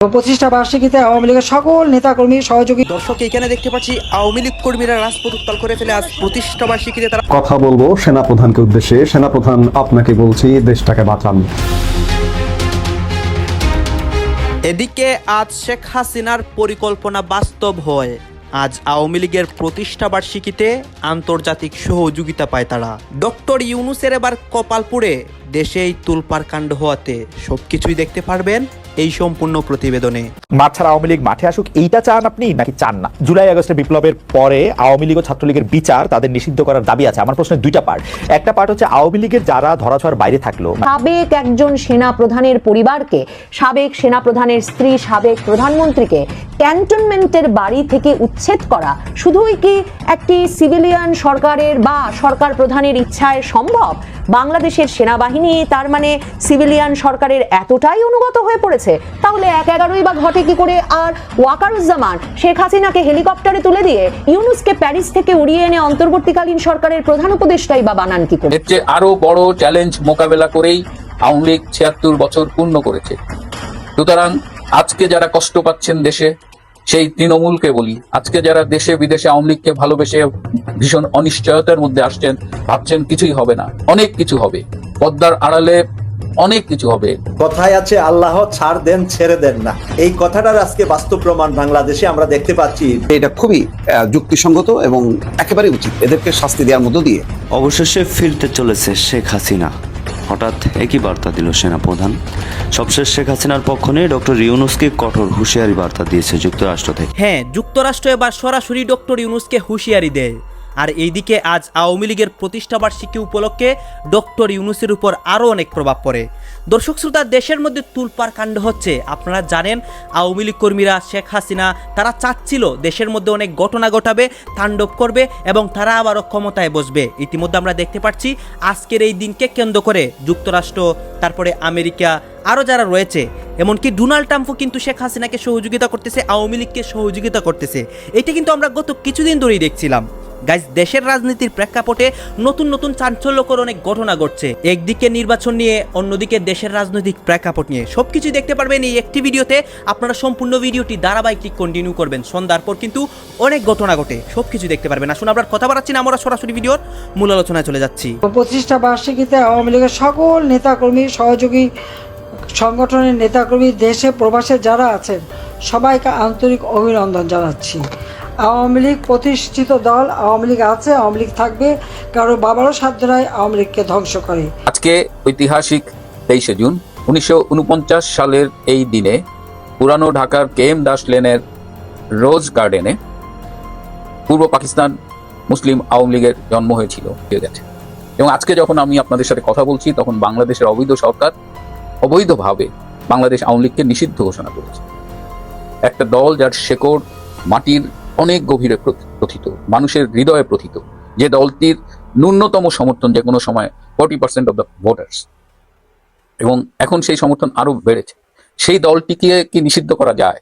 প্রতিষ্ঠা বার্ষিকীতে আওয়ামী লীগের সকল নেতাকর্মী সহযোগী দর্শক এখানে দেখতে পাচ্ছি আওয়ামী লীগ কর্মীরা রাজপথ উত্তাল করে ফেলে আজ প্রতিষ্ঠা বার্ষিকীতে তারা কথা বলব সেনাপ্রধানকে উদ্দেশ্যে। সেনাপ্রধান আপনাকে বলছি দেশটাকে বাঁচান। এদিকে আজ শেখ হাসিনার পরিকল্পনা বাস্তব হয়। আজ আওয়ামী লীগের প্রতিষ্ঠা বার্ষিকীতে আন্তর্জাতিক সহযোগিতা পায় তারা। ডক্টর ইউনুসের এবার কপালপুরে দেশে এই তুলপার কাণ্ড হওয়াতে সবকিছুই দেখতে পারবেন এই সম্পূর্ণ প্রতিবেদনে। মাঠ ছাড়া আওয়ামী লীগ মাঠে আসুক এইটা চান আপনি নাকি চান না? জুলাই আগস্টের বিপ্লবের পরে আওয়ামী লীগ ও ছাত্রলীগের বিচার তাদের নিষিদ্ধ করার দাবি আছে। আমার প্রশ্নের দুইটা পার্ট একটা পার্ট হচ্ছে আওয়ামী লীগের যারা ধরাছোঁয়ার বাইরে থাকল। সাবেক একজন সেনা প্রধানের পরিবারকে সাবেক সেনা প্রধানের স্ত্রী সাবেক প্রধানমন্ত্রীকে ক্যান্টনমেন্টের বাড়ি থেকে উচ্ছেদ করা শুধুই কি একটি সিভিলিয়ান সরকারের বা সরকার প্রধানের ইচ্ছায় সম্ভব? বাংলাদেশের সেনাবাহিনী, তার মানে সিভিলিয়ান সরকারের এতটাই অনুগত হয়ে পড়েছে, তাহলে এক এগারোই বা ঘটে কি করে? আর ওয়াকারুজ্জামান, শেখ হাসিনাকে হেলিকপ্টারে তুলে দিয়ে ইউনুসকে প্যারিস থেকে উড়িয়ে এনে অন্তর্বর্তীকালীন সরকারের প্রধান উপদেষ্টাই বা বানান কি করে? আরও বড় চ্যালেঞ্জ মোকাবেলা করেই আওয়ামী লীগ ছিয়াত্তর বছর পূর্ণ করেছে। সুতরাং আজকে যারা কষ্ট পাচ্ছেন দেশে সেই তৃণমূলকে বলি। আজকে যারা দেশে বিদেশে আওয়ামী লীগকে ভালোবেসে ভীষণ অনিশ্চয়তার মধ্যে আসছেন ভাবছেন কিছুই হবে না। অনেক কিছু হবে। পদ্মার আড়ালে অনেক কিছু হবে। কথায় আছে আল্লাহ ছাড় দেন ছেড়ে দেন না। এই কথাটার আজকে বাস্তব প্রমাণ বাংলাদেশে আমরা দেখতে পাচ্ছি। এটা খুবই আহ, যুক্তিসঙ্গত এবং একেবারে উচিত। এদেরকে শাস্তি দেওয়ার মধ্য দিয়ে। অবশেষে ফিরতে চলেছে শেখ হাসিনা। হঠাৎ একই বার্তা দিল সেনাপ্রধান। সবশেষ শেখ হাসিনার পক্ষ নিয়ে ডক্টর ইউনুসকে কঠোর হুঁশিয়ারি বার্তা দিয়েছে যুক্তরাষ্ট্র থেকে। হ্যাঁ যুক্তরাষ্ট্র এবার সরাসরি ডক্টর ইউনুসকে হুঁশিয়ারি দেয়। আর এইদিকে আজ আওয়ামী লীগের প্রতিষ্ঠা বার্ষিকী উপলক্ষে ডক্টর ইউনুসের উপর আরও অনেক প্রভাব পড়ে। দর্শক শ্রোতা, দেশের মধ্যে তুলপার কাণ্ড হচ্ছে। আপনারা জানেন, আওয়ামী লীগ কর্মীরা শেখ হাসিনা, তারা চাচ্ছিল দেশের মধ্যে অনেক ঘটনা ঘটাবে, তাণ্ডব করবে এবং তারা আবারও ক্ষমতায় বসবে। ইতিমধ্যে আমরা দেখতে পাচ্ছি, আজকের এই দিনকে কেন্দ্র করে যুক্তরাষ্ট্র, তারপরে আমেরিকা, আরও যারা রয়েছে, এমনকি ডোনাল্ড ট্রাম্পও কিন্তু শেখ হাসিনাকে সহযোগিতা করতেছে, আওয়ামী লীগকে সহযোগিতা করতেছে। এটা কিন্তু আমরা গত কিছুদিন ধরেই দেখছিলাম। গাইজ দেশের রাজনীতির প্রেক্ষাপটে নতুন নতুন চাঞ্চল্যকর অনেক ঘটনা ঘটছে। একদিকে নির্বাচন নিয়ে, অন্যদিকে দেশের রাজনৈতিক প্রেক্ষাপট নিয়ে। সবকিছু দেখতে পারবেন এই একটি ভিডিওতে। আপনারা সম্পূর্ণ ভিডিওটি ধারাবাহিক কন্টিনিউ করবেন। সন্ধ্যার পর কিন্তু অনেক ঘটনা ঘটে। সবকিছু দেখতে পারবেন। আসুন, আমরা কথা বাড়াচ্ছি না। আমরা সরাসরি ভিডিওর মূল আলোচনায় চলে যাচ্ছি। প্রতিষ্ঠা বার্ষিকীতে আওয়ামী লীগের সকল নেতাকর্মী, সহযোগী সংগঠনের নেতাকর্মী দেশে প্রবাসে যারা আছেন, সবাইকে আন্তরিক অভিনন্দন জানাচ্ছি। আওয়ামী লীগ প্রতিষ্ঠিত দল আওয়ামী লীগ আছে, আওয়ামী লীগ থাকবে। কারও বাবারও সাধ্য নয় আওয়ামী লীগকে ধ্বংস করে। আজকে ঐতিহাসিক তেইশে জুন উনিশশো উনপঞ্চাশ সালের এই দিনে পুরানো ঢাকার কে এম দাস লেনের রোজ গার্ডেনে পূর্ব পাকিস্তান মুসলিম আওয়ামী লীগের জন্ম হয়েছিল, হয়ে এবং আজকে যখন আমি আপনাদের সাথে কথা বলছি, তখন বাংলাদেশের অবৈধ সরকার অবৈধভাবে বাংলাদেশ আওয়ামী লীগকে নিষিদ্ধ ঘোষণা করেছে। একটা দল যার শেকড় মাটির অনেক গভীরে প্রথিত, মানুষের হৃদয়ে প্রথিত। যে দলটির ন্যূনতম সমর্থন যে কোনো সময় forty percent of the voters. এবং এখন সেই সমর্থন আরও বেড়েছে। সেই দলটিকে কি নিষিদ্ধ করা যায়?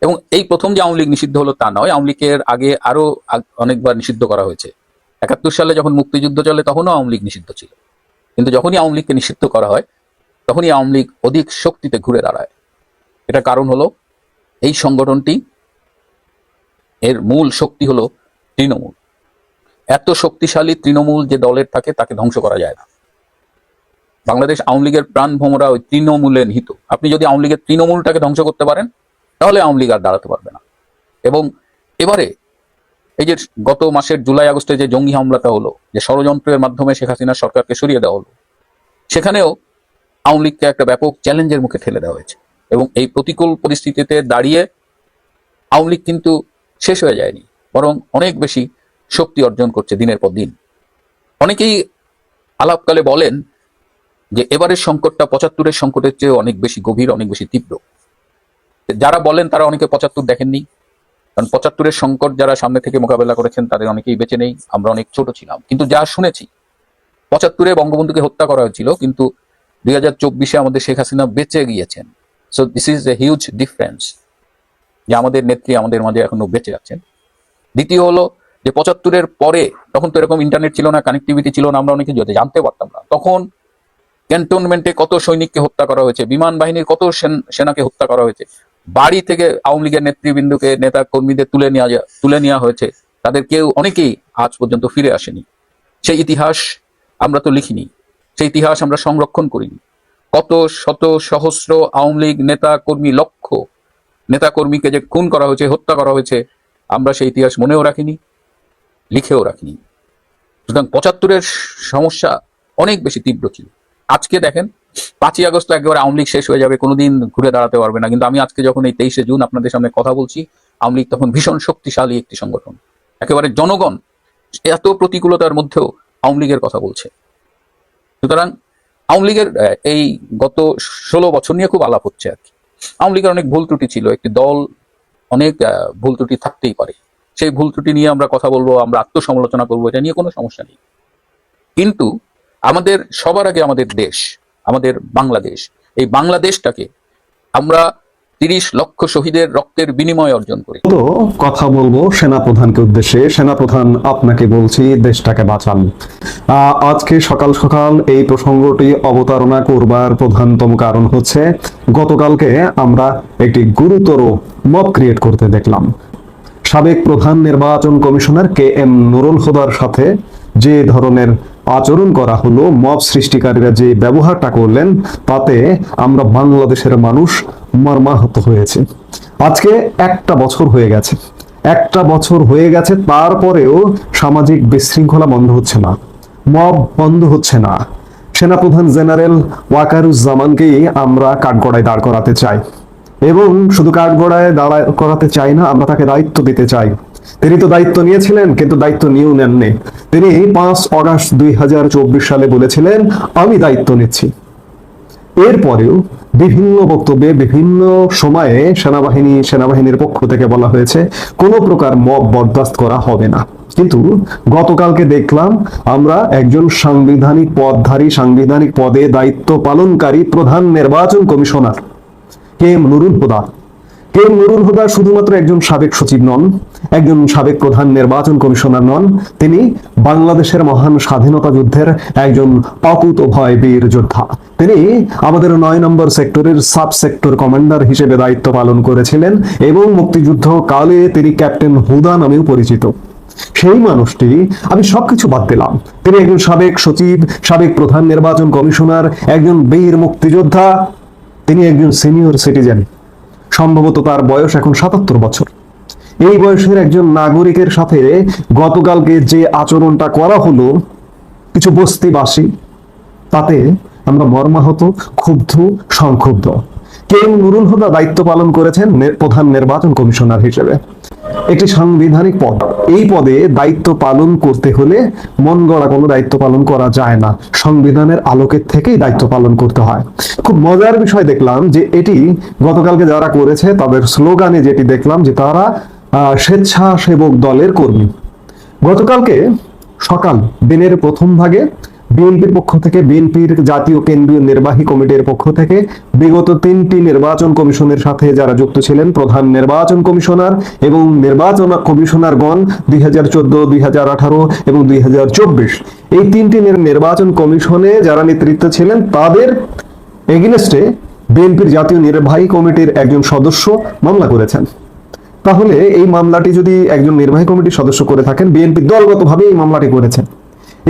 এবং এই প্রথম যে আওয়ামী লীগ নিষিদ্ধ হলো তা নয়, আওয়ামী লীগের আগে আরও আগ- অনেকবার নিষিদ্ধ করা হয়েছে। একাত্তর সালে যখন মুক্তিযুদ্ধ চলে তখনও আওয়ামী লীগ নিষিদ্ধ ছিল। কিন্তু যখনই আওয়ামী লীগকে নিষিদ্ধ করা হয়, তখনই আওয়ামী লীগ অধিক শক্তিতে ঘুরে দাঁড়ায়। এটা কারণ হলো, এই সংগঠনটি এর মূল শক্তি হলো তৃণমূল। এত শক্তিশালী তৃণমূল যে দলের থাকে, তাকে ধ্বংস করা যায় না। বাংলাদেশ আওয়ামী লীগের প্রাণ ভোমরা ওই তৃণমূলে নিহিত। আপনি যদি আওয়ামী লীগের তৃণমূলটাকে ধ্বংস করতে পারেন, তাহলে আওয়ামী লীগ আর দাঁড়াতে পারবে না। এবং এবারে এই যে গত মাসের জুলাই, আগস্টে যে জঙ্গি হামলাটা হলো, যে ষড়যন্ত্রের মাধ্যমে শেখ হাসিনার সরকারকে সরিয়ে দেওয়া হলো, সেখানেও আওয়ামী লীগকে একটা ব্যাপক চ্যালেঞ্জের মুখে ঠেলে দেওয়া হয়েছে। এবং এই প্রতিকূল পরিস্থিতিতে দাঁড়িয়ে আওয়ামী লীগ কিন্তু শেষ হয়ে যায়নি, বরং অনেক বেশি শক্তি অর্জন করছে দিনের পর দিন। অনেকেই আলাপকালে বলেন যে এবারের সংকটটা পঁচাত্তরের সংকটের চেয়ে অনেক বেশি গভীর, অনেক বেশি তীব্র। যারা বলেন তারা অনেকে পঁচাত্তর দেখেননি, কারণ পঁচাত্তরের সংকট যারা সামনে থেকে মোকাবেলা করেছেন তাদের অনেকেই বেঁচে নেই, আমরা অনেক ছোট ছিলাম। কিন্তু যা শুনেছি, পঁচাত্তরে বঙ্গবন্ধুকে হত্যা করা হয়েছিল, কিন্তু দুই হাজার আমাদের শেখ হাসিনা বেঁচে গিয়েছেন। So this is a huge difference যে আমাদের নেত্রী আমাদের মাঝে এখনও বেঁচে আছেন। দ্বিতীয় হলো যে পঁচাত্তরের পরে তখন তো এরকম ইন্টারনেট ছিল না কানেক্টিভিটি ছিল না, আমরা অনেক কিছু জানতে পারতাম না। তখন ক্যান্টনমেন্টে কত সৈনিককে হত্যা করা হয়েছে, বিমান বাহিনীর কত সেন- সেনাকে হত্যা করা হয়েছে, বাড়ি থেকে আওয়ামী লীগের নেতৃবৃন্দকে, নেতা কর্মীদের তুলে নেওয়া তুলে নেওয়া হয়েছে, তাদের কেউ, অনেকেই আজ পর্যন্ত ফিরে আসেনি। সেই ইতিহাস আমরা তো লিখিনি, সেই ইতিহাস আমরা সংরক্ষণ করিনি। কত শত সহস্র আওয়ামী লীগ নেতা কর্মী লক্ষ নেতা কর্মীকে যে খুন করা হয়েছে, হত্যা করা হয়েছে, আমরা সেই ইতিহাস মনেও রাখিনি, লিখেও রাখিনি। সুতরাং পঁচাত্তরের সমস্যা অনেক বেশি তীব্র ছিল। আজকে দেখেন, পাঁচই আগস্ট একেবারে আওয়ামী লীগ শেষ হয়ে যাবে, কোনোদিন ঘুরে দাঁড়াতে পারবে না। কিন্তু আমি আজকে যখন এই তেইশে জুন আপনাদের সামনে কথা বলছি, আওয়ামী লীগ তখন ভীষণ শক্তিশালী একটি সংগঠন। একেবারে জনগণ এত প্রতিকূলতার মধ্যেও আওয়ামী লীগের কথা বলছে। সুতরাং আওয়ামী লীগের এই গত ষোলো বছর নিয়ে খুব আলাপ হচ্ছে আর কি। আওয়ামী লীগের অনেক ভুল ত্রুটি ছিল, একটি দল অনেক ভুল ত্রুটি থাকতেই পারে। সেই ভুল ত্রুটি নিয়ে আমরা কথা বলব, আমরা আত্মসমালোচনা করব, এটা নিয়ে কোনো সমস্যা নেই। কিন্তু আমাদের, সবার আগে আমাদের দেশ, আমাদের বাংলাদেশ, এই বাংলাদেশটাকে আমরা তিরিশ লক্ষ শহীদের রক্তের বিনিময় অর্জন করি। তো কথা বলব সেনাপ্রধানকে উদ্দেশ্যে। সেনাপ্রধান, আপনাকে বলছি দেশটাকে বাঁচান। আজকে সকাল সকাল এই প্রসঙ্গটি অবতারণা করবার প্রধানতম কারণ হচ্ছে, গতকালকে আমরা একটি গুরুতর মব ক্রিয়েট করতে দেখলাম। সাবেক প্রধান নির্বাচন কমিশনার কে এম নুরুল হুদার সাথে যে ধরনের আচরণ করা হলো, মব সৃষ্টিকারীরা যে ব্যবহারটা করলেন, তাতে আমরা বাংলাদেশের মানুষ মর্মাহত হয়েছে। আজকে একটা বছর হয়ে গেছে। একটা বছর হয়ে গেছে, তারপরেও সামাজিক বিশৃঙ্খলা বন্ধ হচ্ছে না। মব বন্ধ হচ্ছে না। সেনাপ্রধান জেনারেল ওয়াকারুজ্জামানকেই আমরা কাঠগড়ায় দাঁড় করাতে চাই। এবং শুধু কাঠগড়ায় দাঁড়া করাতে চাই না, আমরা তাকে দায়িত্ব দিতে চাই। তিনি তো দায়িত্ব নিয়েছিলেন, কিন্তু দায়িত্ব নিয়েও নেননি। তিনি পাঁচ অগাস্ট দুই হাজার চব্বিশ সালে বলেছিলেন, আমি দায়িত্ব নিচ্ছি। এরপরেও বিভিন্ন বক্তব্যে বিভিন্ন সময়ে সেনাবাহিনী সেনাবাহিনীর পক্ষ থেকে বলা হয়েছে, কোনো প্রকার মব বরদাস্ত করা হবে না। কিন্তু গতকালকে দেখলাম আমরা একজন সাংবিধানিক পদধারী, সাংবিধানিক পদে দায়িত্ব পালনকারী প্রধান নির্বাচন commissioner, K M Nurul Huda. K M Nurul Huda শুধুমাত্র একজন সাবেক সচিব নন, একজন সাবেক প্রধান নির্বাচন কমিশনার নন, তিনি বাংলাদেশের মহান স্বাধীনতা যুদ্ধের একজন অকুত ভয় বীর যোদ্ধা। তিনি আমাদের নয় নম্বর সেক্টরের সাব সেক্টর কমান্ডার হিসেবে দায়িত্ব পালন করেছিলেন এবং মুক্তিযুদ্ধ কালে তিনি ক্যাপ্টেন হুদা নামেও পরিচিত। সেই মানুষটি আমি সবকিছু বাদ দিলাম। তিনি একজন সাবেক সচিব, সাবেক প্রধান নির্বাচন কমিশনার, একজন বীর মুক্তিযোদ্ধা, তিনি একজন সিনিয়র সিটিজেন। সম্ভবত তার বয়স এখন সাতাত্তর বছর। এই বয়সের একজন নাগরিকের সাথে গতকালকে যে আচরণটা করা হলো, কিছু বস্তিবাসী, তাতে আমরা মর্মাহত, ক্ষুব্ধ, সংক্ষুব্ধ। কে এম নুরুল হুদা দায়িত্ব পালন করেছেন প্রধান নির্বাচন কমিশনার হিসেবে। একটি সাংবিধানিক পদ। এই পদে দায়িত্ব পালন করতে হলে মন গড়া কোনো দায়িত্ব পালন করা যায় না। সংবিধানের আলোকের থেকেই দায়িত্ব পালন করতে হয়। খুব মজার বিষয় দেখলাম যে এটি গতকালকে যারা করেছে, তাদের স্লোগানে যেটি দেখলাম যে তারা স্বেচ্ছাসেবক দলের কর্মী। গতকালকে সকাল দিনের প্রথম ভাগে বিএনপির পক্ষ থেকে, বিএনপির জাতীয় কেন্দ্রীয় নির্বাহী কমিটির পক্ষ থেকে বিগত তিনটি নির্বাচন কমিশনের সাথে যারা যুক্ত ছিলেন, প্রধান নির্বাচন কমিশনার এবং নির্বাচন কমিশনারগণ দুই হাজার চোদ্দ, দুই হাজার আঠারো এবং দুই হাজার চব্বিশ। এই তিনটি নির্বাচন কমিশনে যারা নেতৃত্ব ছিলেন, তাদের এগেনস্টে বিএনপির জাতীয় নির্বাহী কমিটির একজন সদস্য মামলা করেছেন। তাহলে এই মামলাটি যদি একজন নির্বাহী কমিটির সদস্য করে থাকেন, বিএনপি দলগতভাবে এই মামলাটি করেছেন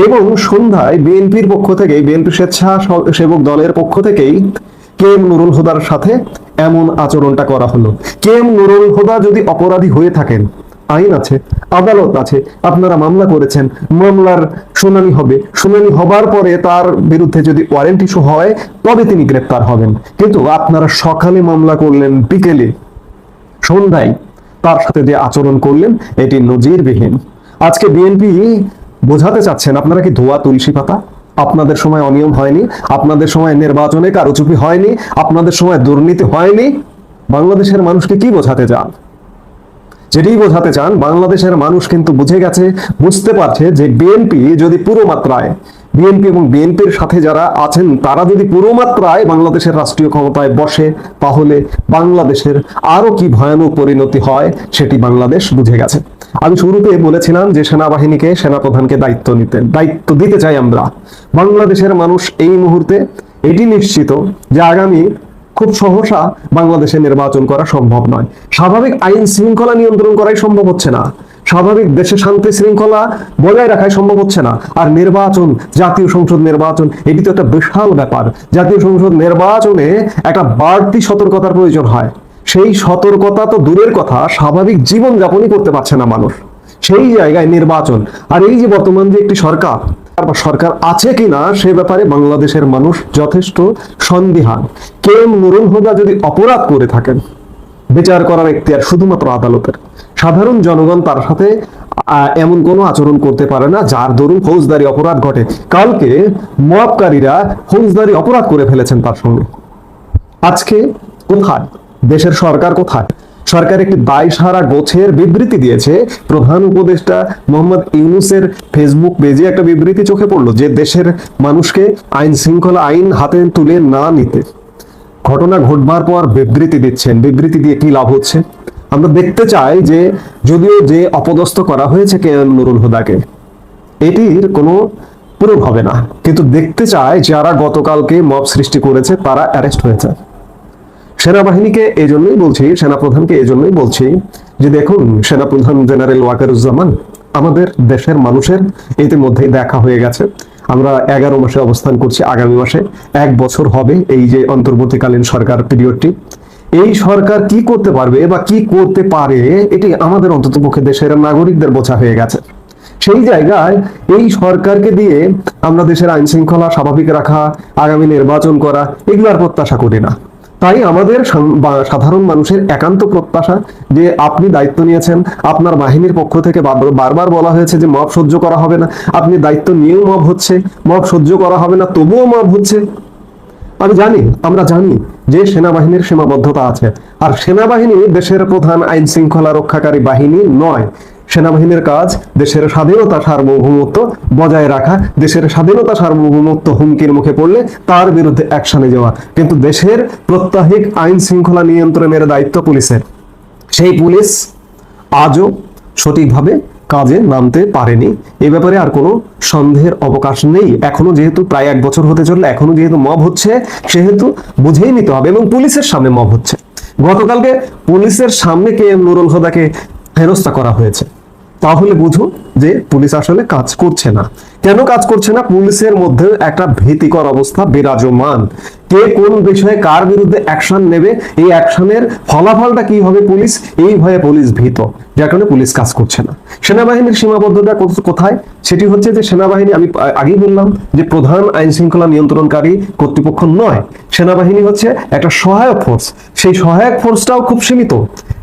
এবং সন্ধ্যায় বিএনপির পক্ষ থেকে বিএনপি স্বেচ্ছাসেবক দলের পক্ষ থেকেই কে এম নুরুল হুদার সাথে এমন আচরণটা করা হলো? কে এম নুরুল হুদা যদি অপরাধী হয়ে থাকেন, আইন আছে, আদালত আছে, আপনারা মামলা করেছেন, মামলার শুনানি হবে। শুনানি হবার পরে তার বিরুদ্ধে যদি ওয়ারেন্ট ইস্যু হয়, তবে তিনি গ্রেপ্তার হবেন। কিন্তু আপনারা সকালে মামলা করলেন, বিকেলে, সন্ধ্যায় তার সাথে যে আচরণ করলেন, এটি নজিরবিহীন। আজকে বিএনপি বোঝাতে চাচ্ছেন, আপনারা কি ধোয়া তুলসী পাতা? আপনাদের সময় অনিয়ম হয়নি, আপনাদের সময় নির্বাচনে কারুচুপি হয়নি, আপনাদের সময় দুর্নীতি হয়নি। বাংলাদেশের মানুষকে কি বোঝাতে চান? যেটি বোঝাতে চান, বাংলাদেশের মানুষ কিন্তু বুঝে গেছে, বুঝতে পারছে যে বিএনপি যদি পুরো মাত্রায় বিএনপি এবং বিএনপির সাথে যারা আছেন, তারা যদি পুরো মাত্রায় বাংলাদেশের রাষ্ট্রীয় ক্ষমতায় বসে, তাহলে বাংলাদেশের আরও কি ভয়ানক পরিণতি হয় সেটি বাংলাদেশ বুঝে গেছে। আমি শুরুতে বলেছিলাম যে সেনাবাহিনীকে, সেনাপ্রধানকে দায়িত্ব নিতে, দায়িত্ব দিতে চাই আমরা। বাংলাদেশের মানুষ এই মুহূর্তে এটি নিশ্চিত যে আগামী খুব সহসা বাংলাদেশে নির্বাচন করা সম্ভব নয়। স্বাভাবিক আইন শৃঙ্খলা নিয়ন্ত্রণ করাই সম্ভব হচ্ছে না। স্বাভাবিক দেশে শান্তি শৃঙ্খলা বজায় রাখাই সম্ভব হচ্ছে না। আর নির্বাচন, জাতীয় সংসদ নির্বাচন, এটি তো একটা বিশাল ব্যাপার। জাতীয় সংসদ নির্বাচনে একটা বাড়তি সতর্কতার প্রয়োজন হয়। সেই সতর্কতা তো দূরের কথা, স্বাভাবিক জীবন যাপনই করতে পারছে না মানুষ। সেই জায়গায় নির্বাচন। আর এই যে বর্তমান যে একটি সরকার সরকার আছে কিনা, সে ব্যাপারে বাংলাদেশের মানুষ যথেষ্ট সন্দিহান। কে এম নুরুল হুদা যদি অপরাধ করে থাকেন বিচার করার এখতিয়ার শুধুমাত্র আদালতের। সাধারণ জনগণ তার সাথে এমন কোনো আচরণ করতে পারে না, যার দরুন ফৌজদারি অপরাধ ঘটে। কালকে মহাবকারীরা ফৌজদারি অপরাধ করে ফেলেছেন তার সঙ্গে। আজকে কোথায়? দেশের সরকার কোথায়? সরকার একটি দায় সারা গোছের বিবৃতি দিয়েছে। প্রধান উপদেষ্টা মোহাম্মদ ইউনুসের ফেসবুক পেজে একটা বিবৃতি চোখে পড়ল যে, দেশের মানুষকে আইন শৃঙ্খলা আইন হাতে তুলে না নিতে। ঘটনা ঘটবার পর বিবৃতি দিচ্ছেন। বিবৃতি দিয়ে কি লাভ হচ্ছে? আমরা দেখতে চাই যে, যদিও যে অপদস্থ করা হয়েছে কে এম নুরুল হুদাকে, এটির কোনো প্রুফ হবে না। কিন্তু দেখতে চায় যারা গতকালকে মব সৃষ্টি করেছে, তারা অ্যারেস্ট হয়েছে। সেনাবাহিনীকে এই জন্যই বলছি, সেনাপ্রধানকে এই জন্যই বলছি যে দেখুন, সেনাপ্রধান জেনারেল ওয়াকারুজ্জামান, আমাদের দেশের মানুষের ইতিমধ্যেই দেখা হয়ে গেছে। আমরা এগারো মাসে অবস্থান করছি আগামী মাসে। এক বছর হবে এই যে অন্তর্বর্তীকালীন সরকার পিরিয়ডটি এই সরকার কি করতে পারবে বা কি করতে পারে, এটি আমাদের অন্তত পক্ষে দেশের নাগরিকদের বোঝা হয়ে গেছে। সেই জায়গায় এই সরকারকে দিয়ে আমরা দেশের আইন শৃঙ্খলা স্বাভাবিক রাখা, আগামী নির্বাচন করা এগুলো আর প্রত্যাশা করি না। তাই আমাদের সাধারণ মানুষের একান্ত প্রত্যাশা যে আপনি দায়িত্ব নিয়েছেন, আপনার বাহিনীর পক্ষ থেকে বারবার বলা হয়েছে যে মব সহ্য করা হবে না, আপনি দায়িত্ব নিয়েও মব হচ্ছে, মব সহ্য করা হবে না, তবুও মব হচ্ছে। আমি জানি, আমরা জানি যে সেনাবাহিনীর সীমাবদ্ধতা আছে। আর সেনাবাহিনী দেশের প্রধান আইন শৃঙ্খলা রক্ষাকারী বাহিনী নয়। সেনাবাহিনীর কাজ দেশের স্বাধীনতা সার্বভৌমত্ব বজায় রাখা, দেশের স্বাধীনতা সার্বভৌমত্ব হুমকির মুখে পড়লে তার বিরুদ্ধে অ্যাকশনে যাওয়া। কিন্তু দেশের প্রত্যাহিক আইন শৃঙ্খলা নিয়ন্ত্রণের দায়িত্ব পুলিশের। সেই পুলিশ আজও সঠিকভাবে কাজে নামতে পারেনি। এ ব্যাপারে আর কোনো সন্দেহের অবকাশ নেই। এখনও যেহেতু প্রায় এক বছর হতে চললে, এখনও যেহেতু মব হচ্ছে, সেহেতু বুঝেই নিতে হবে এবং পুলিশের সামনে মব হচ্ছে। গতকালকে পুলিশের সামনে কে এম নুরুল হুদাকে হেনস্থা করা হয়েছে? তাহলে বুঝুন যে পুলিশ আসলে কাজ করছে না। কেন কাজ করছে না? পুলিশের মধ্যে একটা ভীতিকর অবস্থা, বিরাজমান। কে কোন বিষয়ে কার বিরুদ্ধে অ্যাকশন নেবে, এই অ্যাকশনের ফলাফলটা কি হবে পুলিশ? এই ভয়ে পুলিশ ভীত, যার কারণে পুলিশ কাজ করছে না। সেনাবাহিনীর সীমাবদ্ধতা কোথায়? সেটি হচ্ছে যে সেনাবাহিনী, আমি আগেই বললাম যে প্রধান আইন শৃঙ্খলা নিয়ন্ত্রণকারী কর্তৃপক্ষ নয়। সেনাবাহিনী হচ্ছে একটা সহায়ক ফোর্স সেই সহায়ক ফোর্সটাও খুব সীমিত।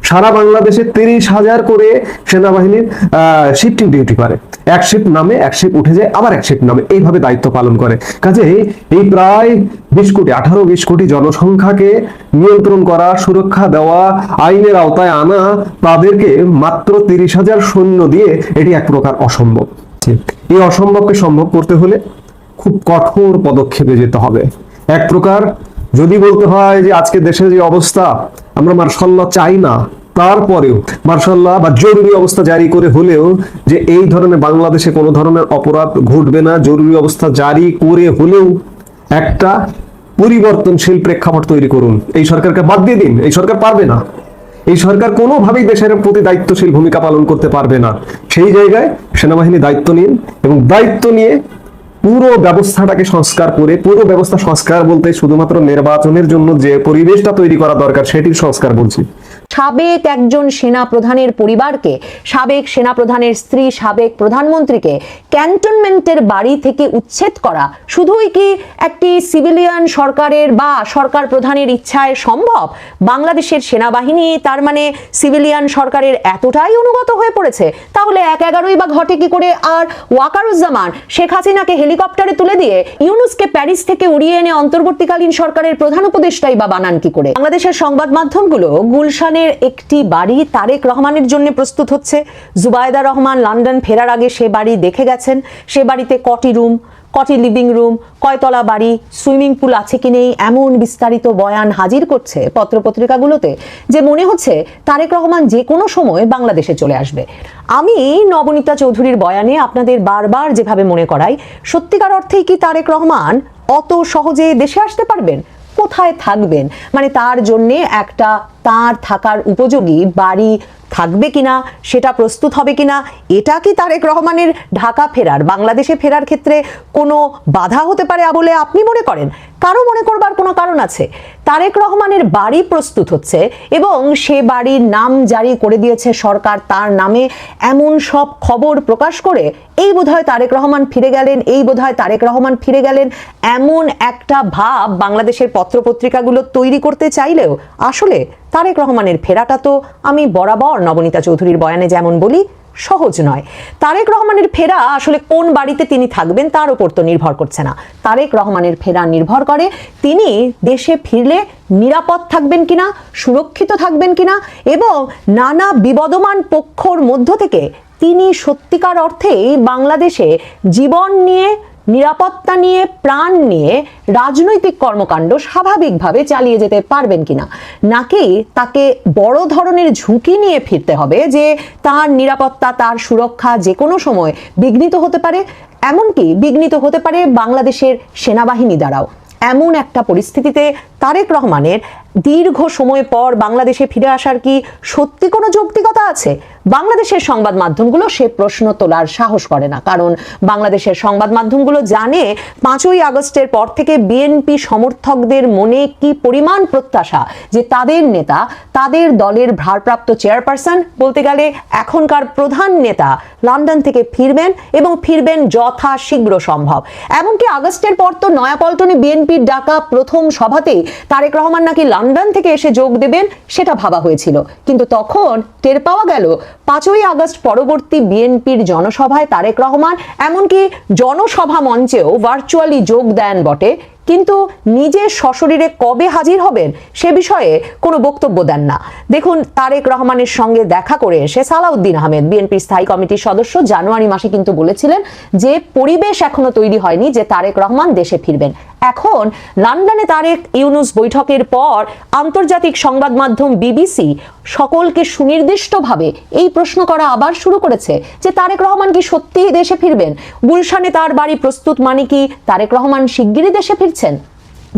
সারা বাংলাদেশে তিরিশ হাজার করে সেনাবাহিনীর শিফটিং ডিউটি করে। এক শিফট নামে, এক শিফট উঠে যায়, আবার এক শিফট নামে। এইভাবে দায়িত্ব পালন করে। কাজে এই প্রায় বিশ কোটি, আঠারো বিশ কোটি জনসংখ্যাকে নিয়ন্ত্রণ করা, সুরক্ষা দেওয়া, আইনের আওতায় আনা, তাদেরকে মাত্র তিরিশ হাজার সৈন্য দিয়ে এটি এক প্রকার অসম্ভব। এই অসম্ভবকে সম্ভব করতে হলে খুব কঠোর পদক্ষেপে যেতে হবে। এক প্রকার যদি বলতে হয় যে আজকে দেশের যে অবস্থা, আমরা মার্শাল্লাহ চাই না। তারপরেও মার্শাল্লাহ বা জরুরি অবস্থা জারি করে হলেও যে এই ধরনের বাংলাদেশে কোনো ধরনের অপরাধ ঘটবে না, জরুরি অবস্থা জারি করে হলেও একটা পরিবর্তনশীল প্রেক্ষাপট তৈরি করুন। এই সরকারকে বাদ দিয়ে দিন, এই সরকার পারবে না। এই সরকার কোনোভাবেই দেশের প্রতি দায়িত্বশীল ভূমিকা পালন করতে পারবে না। সেই জায়গায় সেনাবাহিনী দায়িত্ব নিন এবং দায়িত্ব নিয়ে পুরো ব্যবস্থাটাকে সংস্কার করে, পুরো ব্যবস্থা সংস্কার বলতে শুধুমাত্র নির্বাচনের জন্য যে পরিবেশটা তৈরি করা দরকার, সেটির সংস্কার বলছি। সাবেক একজন সেনা প্রধানের পরিবারকে, সাবেক সেনা প্রধানের স্ত্রী, সাবেক প্রধানমন্ত্রীকে ক্যান্টনমেন্টের বাড়ি থেকে উচ্ছেদ করা শুধুই কি একটি সিভিলিয়ান সরকারের বা সরকার প্রধানের ইচ্ছায় সম্ভব? বাংলাদেশের সেনাবাহিনী তার মানে সিভিলিয়ান সরকারের এতটাই অনুগত হয়ে পড়েছে। তাহলে এক এগারোই বা ঘটে কি করে? আর ওয়াকারুজ্জামান, শেখ হাসিনাকে হেলিকপ্টারে তুলে দিয়ে ইউনুসকে প্যারিস থেকে উড়িয়ে এনে অন্তর্বর্তীকালীন সরকারের প্রধান উপদেষ্টাই বা বানান কি করে? বাংলাদেশের সংবাদ মাধ্যমগুলো গুলশানের একটি বাড়ি তারেক রহমানের জন্য প্রস্তুত হচ্ছে। জুবায়দা রহমান লন্ডন ফেরার আগে সে বাড়ি দেখে গেছেন। সে বাড়িতে কটি রুম, কটি লিভিং রুম, কয়তলা বাড়ি, সুইমিং পুল আছে কি নেই, এমন বিস্তারিত বয়ান হাজির করছে পত্রপত্রিকাগুলোতে, যে মনে হচ্ছে তারেক রহমান যে কোনো সময় বাংলাদেশে চলে আসবে। আমি নবনীতা চৌধুরীর বয়ানে আপনাদের বারবার যেভাবে মনে করাই, সত্যিকার অর্থেই কি তারেক রহমান অত সহজে দেশে আসতে পারবেন? কোথায় থাকবেন? মানে তার জন্যে একটা তার থাকার উপযোগী বাড়ি থাকবে কিনা, সেটা প্রস্তুত হবে কিনা, এটা কি তারেক রহমানের ঢাকা ফেরার, বাংলাদেশে ফেরার ক্ষেত্রে কোনো বাধা হতে পারে বলে আপনি মনে করেন? কারও মনে করবার কোনো কারণ আছে? তারেক রহমানের বাড়ি প্রস্তুত হচ্ছে এবং সে বাড়ির নাম জারি করে দিয়েছে সরকার তার নামে। এমন সব খবর প্রকাশ করে এই বোধহয় তারেক রহমান ফিরে গেলেন, এই বোধহয় তারেক রহমান ফিরে গেলেন। এমন একটা ভাব বাংলাদেশের পত্রপত্রিকাগুলো তৈরি করতে চাইলেও আসলে তারেক রহমানের ফেরাটা তো আমি বরাবর নবনীতা চৌধুরীর বয়ানে যেমন বলি, সহজ নয়। তারেক রহমানের ফেরা আসলে কোন বাড়িতে তিনি থাকবেন তার উপর তো নির্ভর করছে না। তারেক রহমানের ফেরা নির্ভর করে তিনি দেশে ফিরলে নিরাপদ থাকবেন কিনা, সুরক্ষিত থাকবেন কিনা এবং নানা বিবদমান পক্ষর মধ্য থেকে তিনি সত্যিকার অর্থেই বাংলাদেশে জীবন নিয়ে নিরাপত্তা নিয়ে, প্রাণ নিয়ে রাজনৈতিক কর্মকাণ্ড স্বাভাবিকভাবে চালিয়ে যেতে পারবেন কিনা? নাকি তাকে বড় ধরনের ঝুঁকি নিয়ে ফিরতে হবে যে তার নিরাপত্তা, তার সুরক্ষা যে কোনো সময় বিঘ্নিত হতে পারে? এমনকি বিঘ্নিত হতে পারে বাংলাদেশের সেনাবাহিনী দ্বারাও। এমন একটা পরিস্থিতিতে তারেক রহমানের দীর্ঘ সময় পর বাংলাদেশে ফিরে আসার কি সত্যি কোনো যৌক্তিকতা আছে? বাংলাদেশের সংবাদ মাধ্যমগুলো সে প্রশ্ন তোলার সাহস করে না। কারণ বাংলাদেশের সংবাদ মাধ্যমগুলো জানে পাঁচই আগস্টের পর থেকে বিএনপি সমর্থকদের মনে কি পরিমাণ প্রত্যাশা যে তাদের নেতা, তাদের দলের ভারপ্রাপ্ত চেয়ারপারসন, বলতে গেলে এখনকার প্রধান নেতা লন্ডন থেকে ফিরবেন এবং ফিরবেন যথা শীঘ্র সম্ভব। এমনকি আগস্টের পর তো নয়াপল্টনে বিএনপির ডাকা প্রথম সভাতেই তারেক রহমান নাকি লন্ডন থেকে এসে যোগ দেবেন, সেটা ভাবা হয়েছিল। কিন্তু তখন টের পাওয়া গেল পাঁচই আগস্ট পরবর্তী বিএনপির জনসভায় তারেক রহমান, এমনকি জনসভা মঞ্চেও ভার্চুয়ালি যোগ দেন বটে। কিন্তু নিজে সশরীরে কবে হাজির হবেন সে বিষয়ে কোনো বক্তব্য দেন না। দেখুন, তারেক রহমানের সঙ্গে দেখা করে এসে সালাউদ্দিন আহমেদ, বিএনপির স্থায়ী কমিটির সদস্য, জানুয়ারি মাসে কিন্তু বলেছিলেন যে পরিবেশ এখনও তৈরি হয়নি যে তারেক রহমান দেশে ফিরবেন। এখন লন্ডনে তারেক ইউনুস বৈঠকের পর আন্তর্জাতিক সংবাদ মাধ্যম বিবিসি সকলকে সুনির্দিষ্টভাবে এই প্রশ্ন করা আবার শুরু করেছে যে তারেক রহমান কি সত্যিই দেশে ফিরবেন? গুলশানে তার বাড়ি প্রস্তুত মানে কি তারেক রহমান শিগগিরই দেশে ফিরছেন?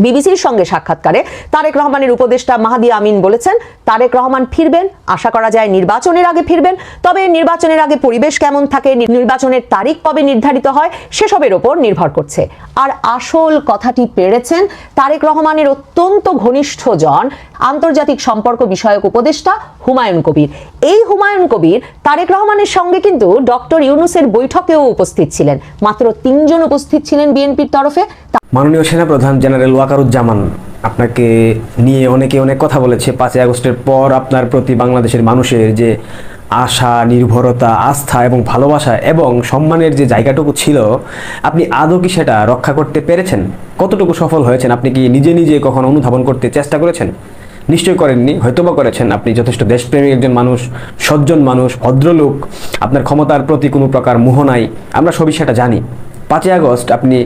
বিবিসির সঙ্গে সাক্ষাৎকারে তারেক রহমানের উপদেষ্টা মাহাদি আমিন বলেছেন, তারেক রহমান ফিরবেন, আশা করা যায় নির্বাচনের আগে ফিরবেন, তবে নির্বাচনের আগে পরিবেশ কেমন থাকে নির্বাচনের তারিখ কবে নির্ধারিত হয়, সেসবের ওপর নির্ভর করছে। আর আসল কথাটি পেরেছেন তারেক রহমানের অত্যন্ত ঘনিষ্ঠজন আন্তর্জাতিক সম্পর্ক বিষয়ক উপদেষ্টা হুমায়ুন কবির। এই হুমায়ুন কবির তারেক রহমানের সঙ্গে কিন্তু ডক্টর ইউনুসের বৈঠকেও উপস্থিত ছিলেন। মাত্র তিনজন উপস্থিত ছিলেন বিএনপির তরফে। মাননীয় সেনাপ্রধান জেনারেল ওয়াকারুজ্জামান আপনাকে নিয়ে অনেকে অনেক কথা বলেছে। পাঁচই আগস্টের পর আপনার প্রতি বাংলাদেশের মানুষের যে আশা, নির্ভরতা, আস্থা এবং ভালোবাসা এবং সম্মানের যে জায়গাটুকু ছিল, আপনি আদৌ কি সেটা রক্ষা করতে পেরেছেন? কতটুকু সফল হয়েছেন? আপনি কি নিজে নিজে কখনো অনুধাবন করতে চেষ্টা করেছেন? নিশ্চয় করেননি, হয়তোবা করেছেন। আপনি যথেষ্ট দেশপ্রেমী একজন মানুষ, সজ্জন মানুষ, ভদ্রলোক। আপনার ক্ষমতার প্রতি কোনো প্রকার মোহ নাই। আমরা সবই সেটা জানি। পাঁচই আগস্ট আপনি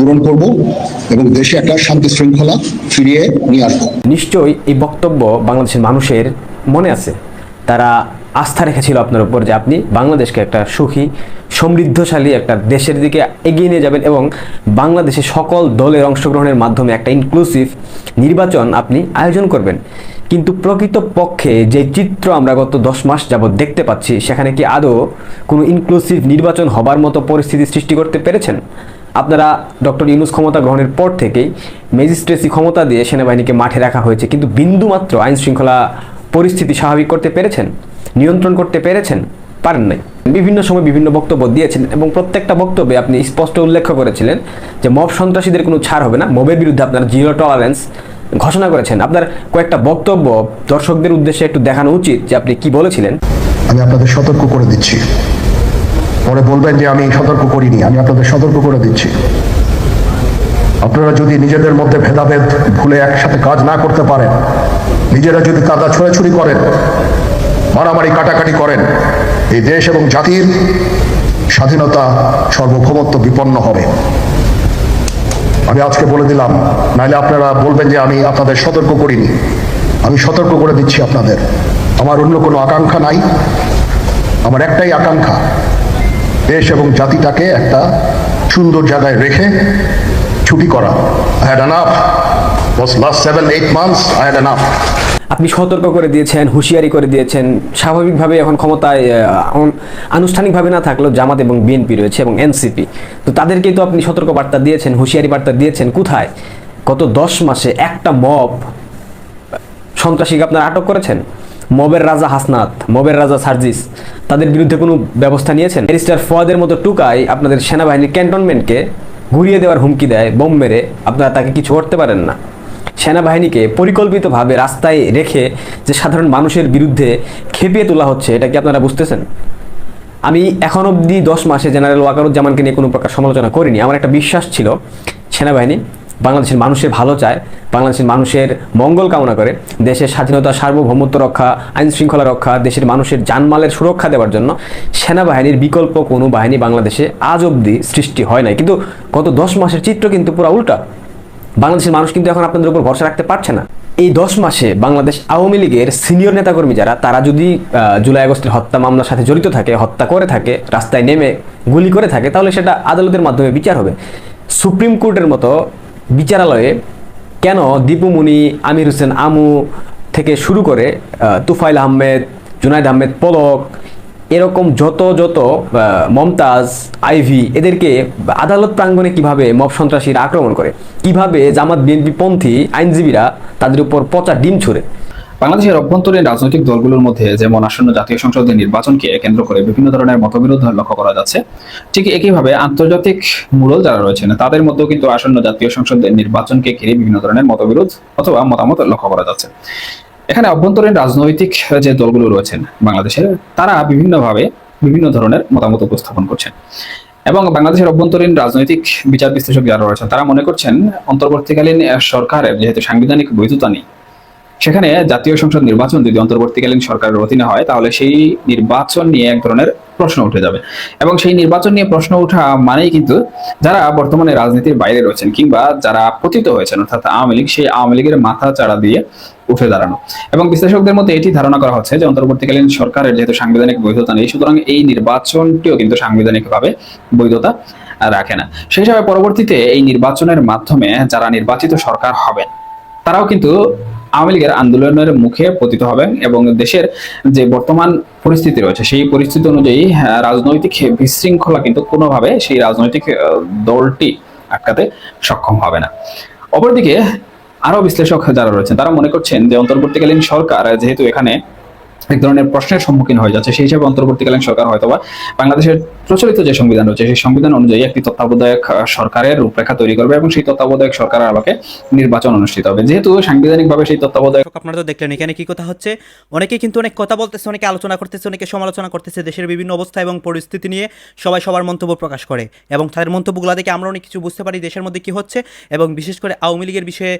পূরণ করব এবং দেশে একটা শান্তি শৃঙ্খলা ফিরিয়ে নিয়ে আসব। নিশ্চয়ই এই বক্তব্য বাংলাদেশের মানুষের মনে আছে। তারা আস্থা রেখেছিল আপনার উপর যে আপনি বাংলাদেশকে একটা সুখী, সমৃদ্ধশালী একটা দেশের দিকে এগিয়ে নিয়ে যাবেন এবং বাংলাদেশে সকল দলের অংশগ্রহণের মাধ্যমে একটা ইনক্লুসিভ নির্বাচন আপনি আয়োজন করবেন। কিন্তু প্রকৃত পক্ষে যে চিত্র আমরা গত দশ মাস যাবৎ দেখতে পাচ্ছি, সেখানে কি আদৌ কোনো ইনক্লুসিভ নির্বাচন হবার মতো পরিস্থিতি সৃষ্টি করতে পেরেছেন? আপনারা ডক্টর ইউনুস ক্ষমতা গ্রহণের পর থেকেই ম্যাজিস্ট্রেসি ক্ষমতা দিয়ে সেনাবাহিনীকে মাঠে রাখা হয়েছে। কিন্তু বিন্দুমাত্র আইন শৃঙ্খলা পরিস্থিতি স্বাভাবিক করতে পেরেছেন? নিয়ন্ত্রণ করতে পেরেছেন? পারেন নাই। বিভিন্ন সময় বিভিন্ন বক্তব্য দিয়েছেন এবং প্রত্যেকটা বক্তব্যে আপনি স্পষ্ট উল্লেখ করেছিলেন যে মব সন্ত্রাসীদের কোনো ছাড় হবে না। মবের বিরুদ্ধে আপনার জিরো টলারেন্স ঘোষণা করেছেন। আপনার কয়েকটা বক্তব্য দর্শকদের উদ্দেশ্যে একটু দেখানো উচিত যে আপনি কি বলেছিলেন। আমি আপনাদের সতর্ক করে দিচ্ছি। পরে বলবেন যে আমি সতর্ক করিনি, আমি আপনাদের সতর্ক করে দিচ্ছি। আপনারা যদি নিজেদের মধ্যে ভেদাভেদ ভুলে একসাথে কাজ না করতে পারেন, নিজেরা যদি কাদা ছোড়াছুড়ি করেন, মারামারি কাটাকাটি করেন, এই দেশ এবং জাতির স্বাধীনতা সার্বভৌমত্ব বিপন্ন হবে। আমি আজকে বলে দিলাম, নাহলে আপনারা বলবেন যে আমি আপনাদের সতর্ক করিনি। আমি সতর্ক করে দিচ্ছি আপনাদের। আমার অন্য কোনো আকাঙ্ক্ষা নাই। আমার একটাই আকাঙ্ক্ষা দেশ এবং জাতিটাকে একটা সুন্দর জায়গায় রেখে ছুটি করা। আপনি সতর্ক করে দিয়েছেন, হুঁশিয়ারি করে দিয়েছেন। স্বাভাবিকভাবে এখন ক্ষমতায় আনুষ্ঠানিকভাবে না থাকলেও জামাত এবং বিএনপি রয়েছে এবং এনসিপি তো তাদেরকেই তো আপনি সতর্ক বার্তা দিয়েছেন, হুঁশিয়ারি বার্তা দিয়েছেন। কোথায়? গত দশ মাসে একটা মব সন্ত্রাসীকে আপনারা আটক করেছেন? মবের রাজা হাসনাত, মবের রাজা সার্জিস, তাদের বিরুদ্ধে কোনো ব্যবস্থা নিয়েছেন? ব্যারিস্টার ফোয়াদের মতো টুকাই আপনাদের সেনাবাহিনীর ক্যান্টনমেন্টকে ঘুরিয়ে দেওয়ার হুমকি দেয়, বোম মেরে আপনারা তাকে কিছু করতে পারেন না। সেনাবাহিনীকে পরিকল্পিতভাবে রাস্তায় রেখে যে সাধারণ মানুষের বিরুদ্ধে খেপিয়ে তোলা হচ্ছে, এটা কি আপনারা বুঝতেছেন? আমি এখন অবধি দশ মাসে জেনারেল ওয়াকারুজ্জামানকে নিয়ে কোনো প্রকার সমালোচনা করিনি। আমার একটা বিশ্বাস ছিল, সেনাবাহিনী বাংলাদেশের মানুষের ভালো চায়, বাংলাদেশের মানুষের মঙ্গল কামনা করে, দেশের স্বাধীনতা, সার্বভৌমত্ব রক্ষা, আইন শৃঙ্খলা রক্ষা, দেশের মানুষের জানমালের সুরক্ষা দেওয়ার জন্য সেনাবাহিনীর বিকল্প কোনো বাহিনী বাংলাদেশে আজ অবধি সৃষ্টি হয় নাই। কিন্তু গত দশ মাসের চিত্র কিন্তু পুরো উল্টা। বাংলাদেশের মানুষ কিন্তু এখন আপনাদের উপর ভরসা রাখতে পারছে না। এই দশ মাসে বাংলাদেশ আওয়ামী লীগের সিনিয়র নেতাকর্মী যারা, তারা যদি জুলাই আগস্টের হত্যা মামলার সাথে জড়িত থাকে, হত্যা করে থাকে, রাস্তায় নেমে গুলি করে থাকে, তাহলে সেটা আদালতের মাধ্যমে বিচার হবে। সুপ্রিম কোর্টের মতো বিচারালয়ে কেন দীপুমণি, আমির হোসেন আমু থেকে শুরু করে তুফাইল আহমেদ, জুনাইদ আহমেদ পলক, এরকম যত যত মমতাজ, আইভি, এদেরকে আদালত প্রাঙ্গণে কীভাবে মব সন্ত্রাসীরা আক্রমণ করে? কীভাবে জামাত বিএনপি পন্থী আইনজীবীরা তাদের উপর পচা ডিম ছুড়ে? বাংলাদেশের অভ্যন্তরীণ রাজনৈতিক দলগুলোর মধ্যে যেমন আসন্ন জাতীয় সংসদের নির্বাচনকে কেন্দ্র করে বিভিন্ন ধরনের মতবিরোধ লক্ষ্য করা যাচ্ছে, ঠিক একইভাবে আন্তর্জাতিক মূল যারা রয়েছেন, তাদের মধ্যেও কিন্তু আসন্ন জাতীয় সংসদের নির্বাচনকে ঘিরে বিভিন্ন ধরনের মতবিরোধ অথবা মতামত লক্ষ্য করা যাচ্ছে। এখানে অভ্যন্তরীণ রাজনৈতিক যে দলগুলো রয়েছেন বাংলাদেশের, তারা বিভিন্নভাবে বিভিন্ন ধরনের মতামত উপস্থাপন করছেন। এবং বাংলাদেশের অভ্যন্তরীণ রাজনৈতিক বিচার বিশ্লেষক যারা রয়েছেন, তারা মনে করছেন, অন্তর্বর্তীকালীন সরকারের যেহেতু সাংবিধানিক বৈধতা নেই সেখানে জাতীয় সংসদ নির্বাচন যদি অন্তর্বর্তীকালীন সরকারের অধীনে হয়, তাহলে সেই নির্বাচন নিয়ে এক ধরনের প্রশ্ন উঠে যাবে। এবং সেই নির্বাচন নিয়ে প্রশ্ন ওঠা মানেই কিন্তু যারা বর্তমানে রাজনীতির বাইরে রয়েছেন কিংবা যারা পতিত হয়েছেন, অর্থাৎ আওয়ামী লীগ, সেই আওয়ামী লীগের মাথা চাড়া দিয়ে উঠে দাঁড়ানো। এবং বিশ্লেষকদের মধ্যে এটি ধারণা করা হচ্ছে যে অন্তর্বর্তীকালীন সরকারের যেহেতু সাংবিধানিক বৈধতা নেই, সুতরাং এই নির্বাচনটিও কিন্তু সাংবিধানিকভাবে বৈধতা রাখে না। সেই হিসাবে পরবর্তীতে এই নির্বাচনের মাধ্যমে যারা নির্বাচিত সরকার হবেন, তারাও কিন্তু আওয়ামী লীগের আন্দোলনের মুখে পতিত হবেন এবং দেশের যে বর্তমান পরিস্থিতি রয়েছে, সেই পরিস্থিতি অনুযায়ী রাজনৈতিক বিশৃঙ্খলা কিন্তু কোনোভাবে সেই রাজনৈতিক দলটি আটকাতে সক্ষম হবে না। অপরদিকে আরও বিশ্লেষক যারা রয়েছেন, তারা মনে করছেন যে অন্তর্বর্তীকালীন সরকার, যেহেতু এখানে এক ধরনের প্রশ্নের সম্মুখীন হয়ে যাচ্ছে, সেই হিসাবে অন্তর্বর্তীকালীন সরকার হয়তোবা বাংলাদেশের প্রচলিত যে সংবিধান রয়েছে, সেই সংবিধান অনুযায়ী একটি তত্ত্বাবধায়ক সরকারের রূপরেখা তৈরি করবে এবং সেই তত্ত্বাবধায়ক সরকারের আলোকে নির্বাচন অনুষ্ঠিত হবে। যেহেতু সাংবিধানিকভাবে সেই তত্ত্বাবধায়ক আপনারা তো দেখলেন এখানে কি কথা হচ্ছে। অনেকে কিন্তু অনেক কথা বলতেছে, অনেকে আলোচনা করতেছে, অনেকে সমালোচনা করতেছে, দেশের বিভিন্ন অবস্থা এবং পরিস্থিতি নিয়ে সবাই সবার মন্তব্য প্রকাশ করে এবং তাদের মন্তব্যগুলো দেখে আমরা অনেক কিছু বুঝতে পারি দেশের মধ্যে কি হচ্ছে এবং বিশেষ করে আওয়ামী লীগের বিষয়ে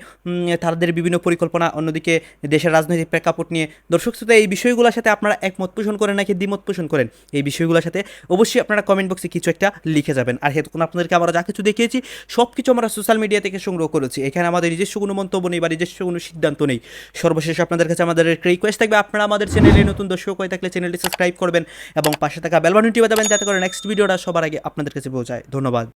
তাদের বিভিন্ন পরিকল্পনা, অন্যদিকে দেশের রাজনৈতিক প্রেক্ষাপট নিয়ে। দর্শক শ্রোতা এই বিষয়গুলোর সাথে আপনারা একমত পোষণ করেন নাকি দ্বিমত পোষণ করেন, এই বিষয়গুলোর সাথে অবশ্যই আপনারা কমেন্ট বক্সে কিছু একটা লিখে যাবেন। আর হেতক্ষণ আপনাদেরকে আমরা যা কিছু দেখিয়েছি সব কিছু আমরা সোশ্যাল মিডিয়া থেকে সংগ্রহ করেছি। এখানে আমাদের নিজস্ব কোনো মন্তব্য নেই বা নিজস্ব কোনো সিদ্ধান্ত নেই। সর্বশেষ আপনাদের কাছে আমাদের রিকোয়েস্ট থাকবে, আপনারা আমাদের চ্যানেলে নতুন দর্শক হয়ে থাকলে চ্যানেলটি সাবস্ক্রাইব করবেন এবং পাশে থাকা বেলবানুটি বাজাবেন যাতে করে নেক্সট ভিডিওটা সবার আগে আপনাদের কাছে পৌঁছায়। ধন্যবাদ।